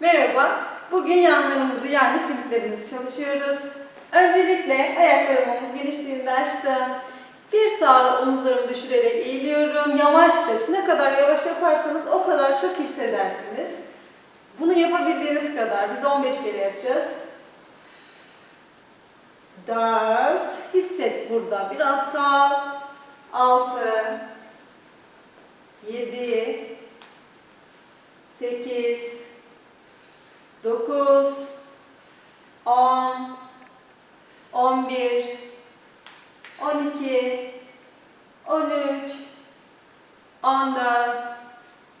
Merhaba, bugün yanlarımızı yani simitlerimizi çalışıyoruz. Öncelikle ayaklarımı omuz genişliğinde açtım. Bir sağ omuzlarımı düşürerek eğiliyorum. Yavaşça, ne kadar yavaş yaparsanız o kadar çok hissedersiniz. Bunu yapabildiğiniz kadar, biz 15 kere yapacağız. 4, hisset burada, biraz kal. 6, 7, 8, 9, 10, 11, 12, 13, 14,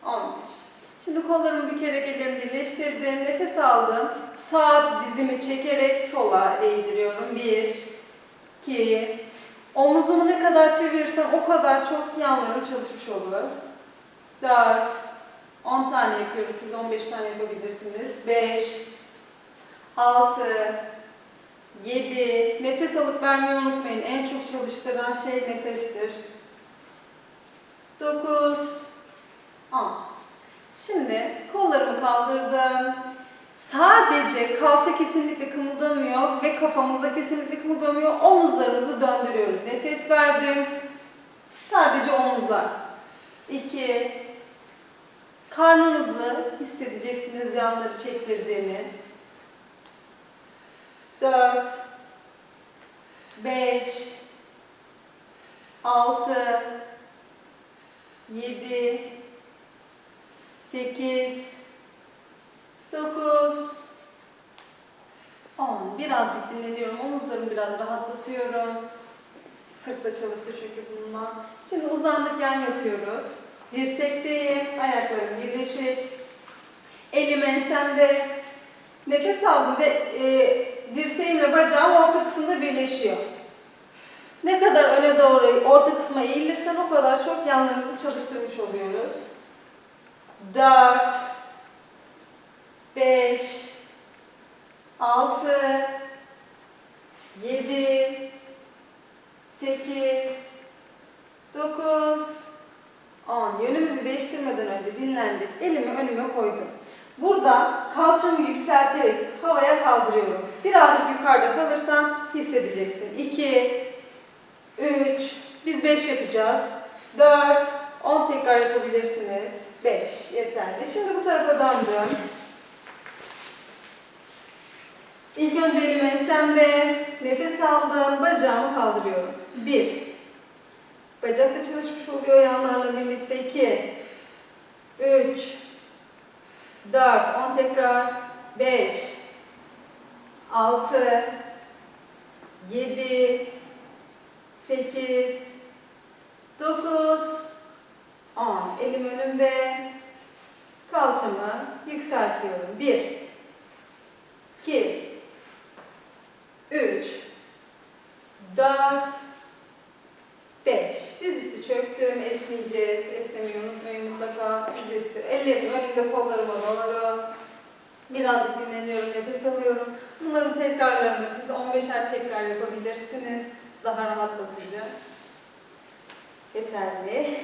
15. Şimdi kollarımı bükerek ellerimi birleştirdim. Nefes aldım. Sağ dizimi çekerek sola eğdiriyorum. 1, 2, omuzumu ne kadar çevirirsem o kadar çok yanlarım çalışmış olur. 4, 10 tane yapıyoruz. Siz 15 tane yapabilirsiniz. 5, 6, 7. Nefes alıp vermeyi unutmayın. En çok çalıştıran şey nefestir. 9, 10. Şimdi kollarımı kaldırdım. Sadece kalça kesinlikle kımıldamıyor ve kafamızda kesinlikle kımıldamıyor. Omuzlarımızı döndürüyoruz. Nefes verdim. Sadece omuzlar. 2, Karnınızı hissedeceksiniz yanları çektirdiğini. 4 5 6 7 8 9 10 Birazcık dinleniyorum. Omuzlarımı biraz rahatlatıyorum. Sırt da çalıştı çünkü bununla. Şimdi uzandık yan yatıyoruz. Dirsekteyim, ayaklarım birleşik. Elim ensemde. Nefes aldım ve e, dirseğimle bacağım orta kısımda birleşiyor. Ne kadar öne doğru orta kısma eğilirsen o kadar çok yanlarımızı çalıştırmış oluyoruz. 4 5 6 7 8 9 10. Yönümüzü değiştirmeden önce dinlendik. Elimi önüme koydum. Burada kalçamı yükselterek havaya kaldırıyorum. Birazcık yukarıda kalırsam hissedeceksin. 2, 3, biz 5 yapacağız. 4, 10 tekrar yapabilirsiniz. 5 yeterli. Şimdi bu tarafa döndüm. İlk önce elimi ensemde nefes aldım, bacağımı kaldırıyorum. 1, Bacak da çalışmış oluyor yanlarla birlikte. 2, 3, 4, 10 tekrar. 5, 6, 7, 8, 9, 10. Elim önümde. Kalçamı yükseltiyorum. 1, 2, 3, 4, 5. Dizüstü çöktüm. Esneyeceğiz. Esnemeyi unutmayın mutlaka. Dizüstü. Ellerim önümde kollarıma doğru. Birazcık dinleniyorum. Nefes alıyorum. Bunların tekrarlarını siz 15'er tekrar yapabilirsiniz. Daha rahatlatıcı. Yeterli.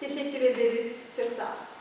Teşekkür ederiz. Çok sağ olun.